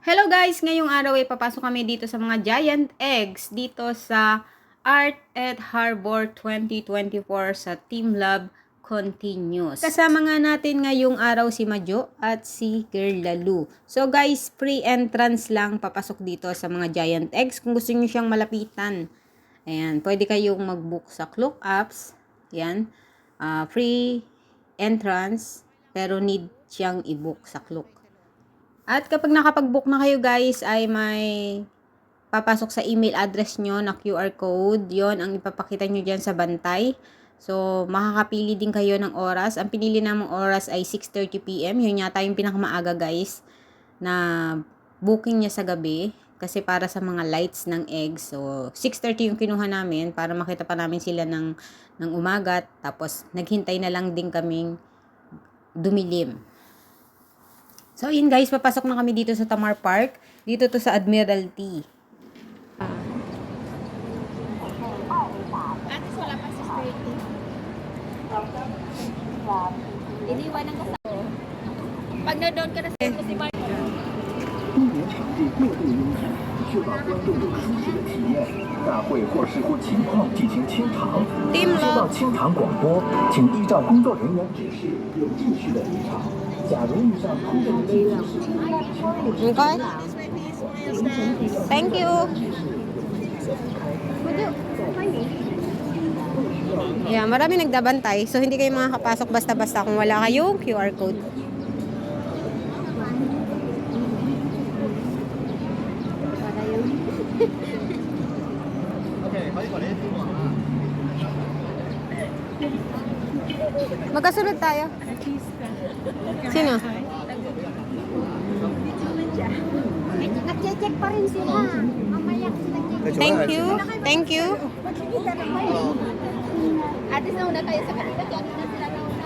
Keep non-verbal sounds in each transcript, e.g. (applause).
Hello guys! Ngayong araw ay papasok kami dito sa mga giant eggs dito sa Art at Harbor 2024 sa Team Lab Continuous. Kasama nga natin ngayong araw si Majo at si Girl Lalu. So guys, free entrance lang papasok dito sa mga giant eggs kung gusto niyo siyang malapitan. Ayan, pwede kayong mag-book sa Klook Apps. Yan. Ah, free entrance pero need siyang i-book sa Klook. At kapag nakapag-book na kayo guys, ay may papasok sa email address nyo na QR code. yon ang ipapakita nyo dyan sa bantay. So, makakapili din kayo ng oras. Ang pinili namang oras ay 6.30pm. Yun yata yung pinakamaaga guys na booking niya sa gabi. Kasi para sa mga lights ng eggs. So, 6.30 yung kinuha namin para makita pa namin sila ng, ng umagat. Tapos, naghintay na lang din kaming dumilim. So, yun guys, papasok na kami dito sa Tamar Park. Dito to sa Admiralty. Iniwanan ka sa Pag na-down ka na sa si Mark. 公园场地过度拥挤，确保观众有舒适的体验。大会或视乎情况进行清场。Team 接到 Love 清场广播，请依照工作人员指示有秩序的离场。假如遇上突然紧急事故，请迫使 Okay? Thank you. Yeah, marami nagdabantay. So, hindi kayo makakapasok basta-basta kung wala kayong QR code. Magkasunod tayo. Sino? Nag-check pa rin sila. Mamaya nag-check. Thank you. Thank you. Magkikita na kayo. Atis na una tayo sa kanila. Kaya na sila na una.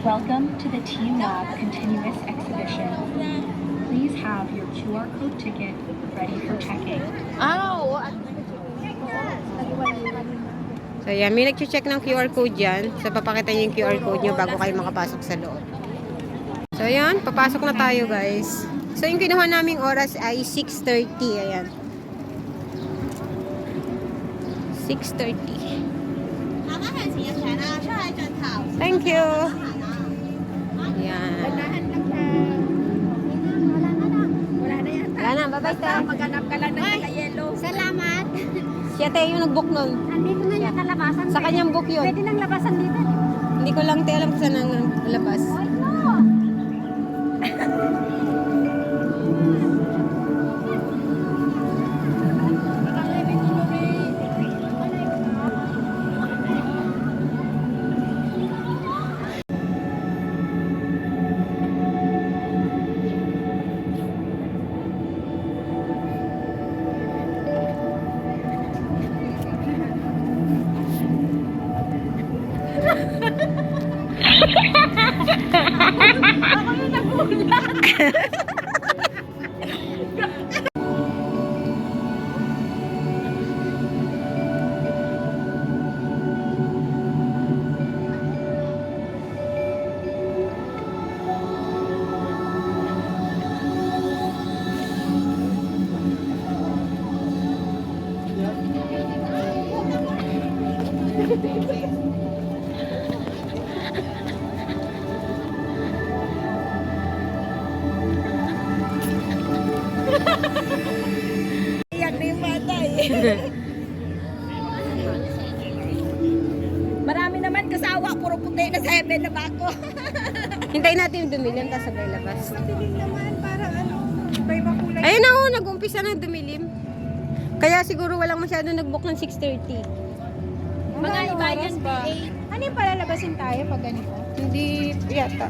Welcome to the Team Lab Continuous Exhibition. Please have your QR code ticket ready for checking. Oo. So, yan. May nag-check ng QR code dyan. So, papakita niyo yung QR code nyo bago kayo makapasok sa loob. So, yan. Papasok na tayo, guys. So, yung kinuha naming oras ay 6.30. Ayan. 6.30. Thank you. Yan. Wala na. Bye-bye, Basta te. maghanap ka lang ng naka-yellow. Salamat. Siya, te, yung nag-book nun. Andito na yung kalabasan. Sa kanyang book yun. Pwede lang labasan dito. Hindi ko lang, te, alam kung saan ang labas. Ay, no. Iyak bako. (laughs) Hintayin natin yung dumilim, tapos sabay labas. Matiling naman, parang ano, may makulay. Ayun na, oh, nag-umpisa na dumilim. Kaya siguro walang masyado nag-book ng 6.30. Mga iba yan, B8. Ano yung palalabasin tayo pag ganito? Hindi yata.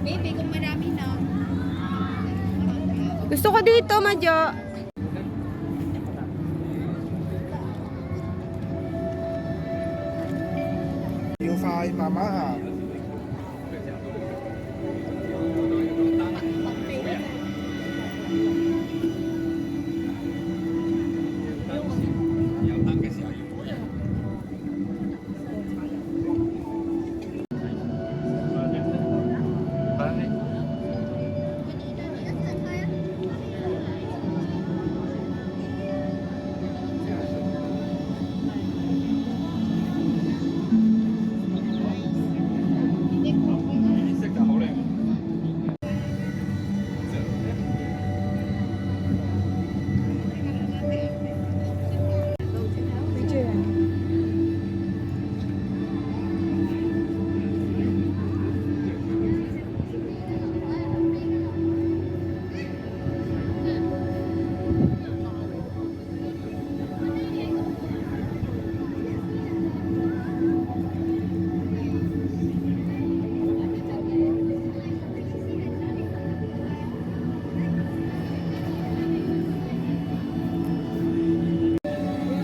Baby, kung marami na. Gusto ko dito, Madyo. ay mamá.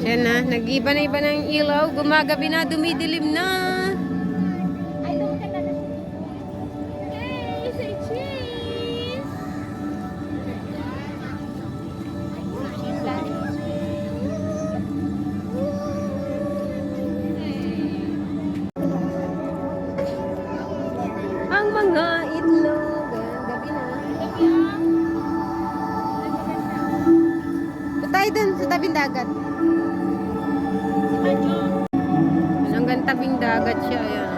Yan na, nag-iba na iba ng ilaw. Gumagabi na, dumidilim na. Na. Ang mga itlog. Gabi na. Punta tayo dun sa tabing dagat. Hanggang tabing dagat siya. Ayan.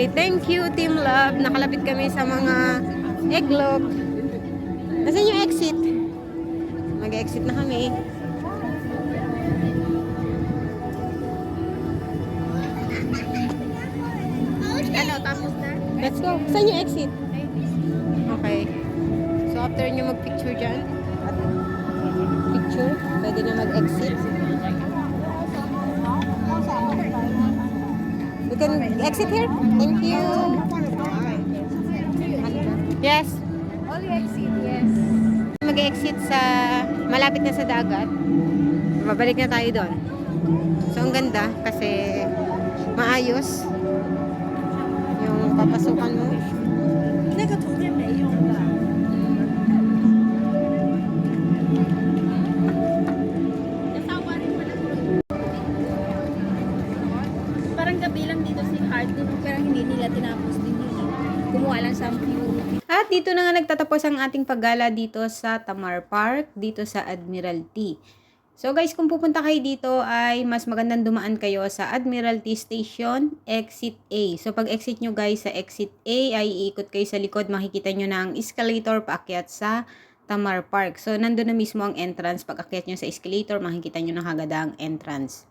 Okay, thank you Team Love. Nakalapit kami sa mga egglog. Nasaan yung exit? Mag-exit na kami. Ano, tapos na? Let's go. Saan yung exit? Okay. So, after nyo mag-picture dyan, picture, pwede na mag-exit. Can exit here? Thank you. Yes. Only exit, yes. Mag-exit sa, malapit na sa dagat. Babalik na tayo doon. So, ang ganda kasi maayos yung papasukan mo. Kumuha lang sa view. At dito na nga nagtatapos ang ating paggala dito sa Tamar Park, dito sa Admiralty. So guys, kung pupunta kayo dito ay mas magandang dumaan kayo sa Admiralty Station, Exit A. So pag exit nyo guys sa Exit A ay iikot kayo sa likod, makikita nyo na ang escalator paakyat sa Tamar Park. So nandun na mismo ang entrance. Pag akyat nyo sa escalator, makikita nyo na kagad ang entrance.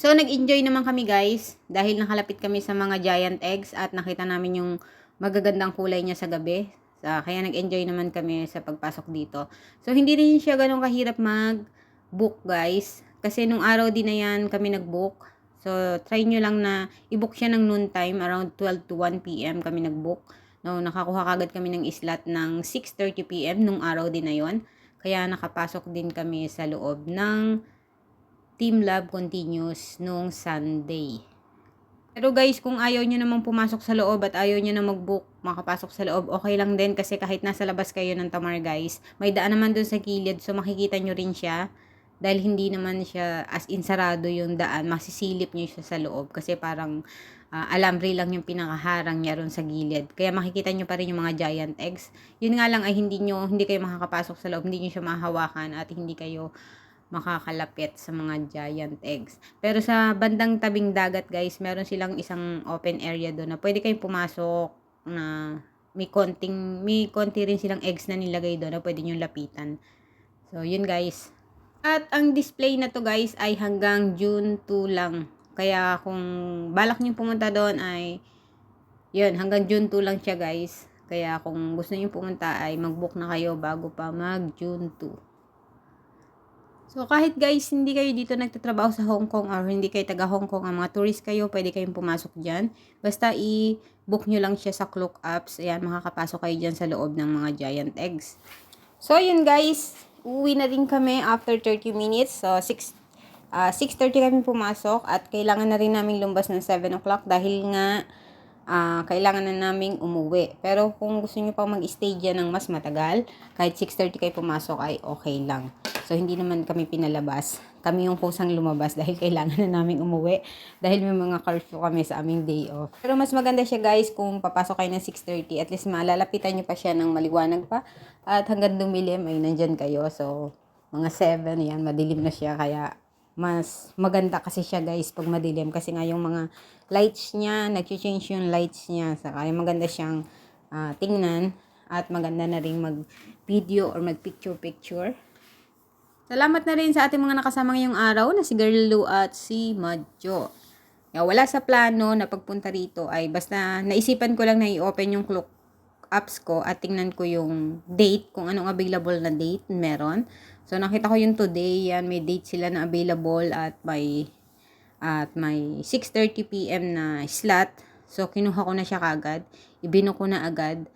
So, nag-enjoy naman kami guys dahil nakalapit kami sa mga giant eggs at nakita namin yung magagandang kulay niya sa gabi. Sa, kaya nag-enjoy naman kami sa pagpasok dito. So, hindi rin siya ganun kahirap mag-book guys. Kasi nung araw din na yan kami nag-book. So, try nyo lang na i-book siya ng noon time. Around 12 to 1 p.m. kami nag-book. No, nakakuha kagad kami ng slot ng 6.30 p.m. nung araw din na yon. Kaya nakapasok din kami sa loob ng Team Lab Continuous nung Sunday. Pero guys, kung ayaw nyo namang pumasok sa loob at ayaw nyo na mag-book, makapasok sa loob, okay lang din kasi kahit nasa labas kayo ng Tamar guys, may daan naman dun sa gilid so makikita nyo rin siya dahil hindi naman siya as in sarado yung daan, masisilip nyo siya sa loob kasi parang ah, alambre lang yung pinakaharang niya ron sa gilid. Kaya makikita nyo pa rin yung mga giant eggs. Yun nga lang ay hindi nyo, hindi kayo makakapasok sa loob, hindi nyo siya mahawakan at hindi kayo makakalapit sa mga giant eggs. Pero sa bandang tabing dagat guys, meron silang isang open area doon na pwede kayong pumasok na may konting, may konti rin silang eggs na nilagay doon na pwede nyo lapitan. So, yun guys. At ang display na to guys ay hanggang June 2 lang. Kaya kung balak nyo pumunta doon ay yun, hanggang June 2 lang siya guys. Kaya kung gusto nyo pumunta ay mag-book na kayo bago pa mag June 2. So, kahit guys, hindi kayo dito nagtatrabaho sa Hong Kong or hindi kayo taga Hong Kong, ang mga tourist kayo, pwede kayong pumasok dyan. Basta i-book nyo lang siya sa Klook Apps. Ayan, makakapasok kayo dyan sa loob ng mga giant eggs. So, yun guys, uwi na din kami after 30 minutes. So, 6, ah 6.30 kami pumasok at kailangan na rin namin lumbas ng 7 o'clock dahil nga ah kailangan na naming umuwi. Pero kung gusto nyo pang mag-stay dyan ng mas matagal, kahit 6.30 kayo pumasok ay okay lang. So, hindi naman kami pinalabas. Kami yung kusang lumabas (laughs) dahil kailangan na namin umuwi. Dahil may mga curfew kami sa aming day off. Pero mas maganda siya guys kung papasok kayo ng 6.30. At least malalapitan nyo pa siya ng maliwanag pa. At hanggang dumilim ay nandyan kayo. So, mga 7 yan. Madilim na siya. Kaya mas maganda kasi siya guys pag madilim. Kasi nga yung mga lights niya, nag-change yung lights niya. Saka yung maganda siyang ah, tingnan. At maganda na rin mag-video or mag-picture-picture. Salamat na rin sa ating mga nakasama ngayong araw na si Girl Lou at si Madjo. Wala sa plano na pagpunta rito ay basta naisipan ko lang na i-open yung clock apps ko at tingnan ko yung date, kung anong available na date meron. So nakita ko yung today, yan may date sila na available at may at may 6:30 PM na slot. So kinuha ko na siya kagad, ibino ko na agad.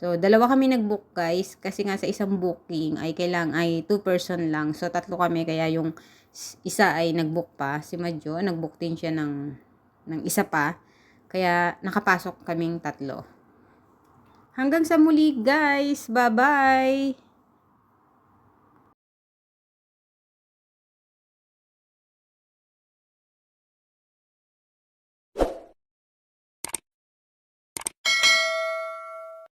So, dalawa kami nag-book guys kasi nga sa isang booking ay kailang ay two person lang. So, tatlo kami kaya yung isa ay nag-book pa. Si Madjo, nag-book din siya ng, ng isa pa. Kaya nakapasok kaming tatlo. Hanggang sa muli guys. Bye-bye!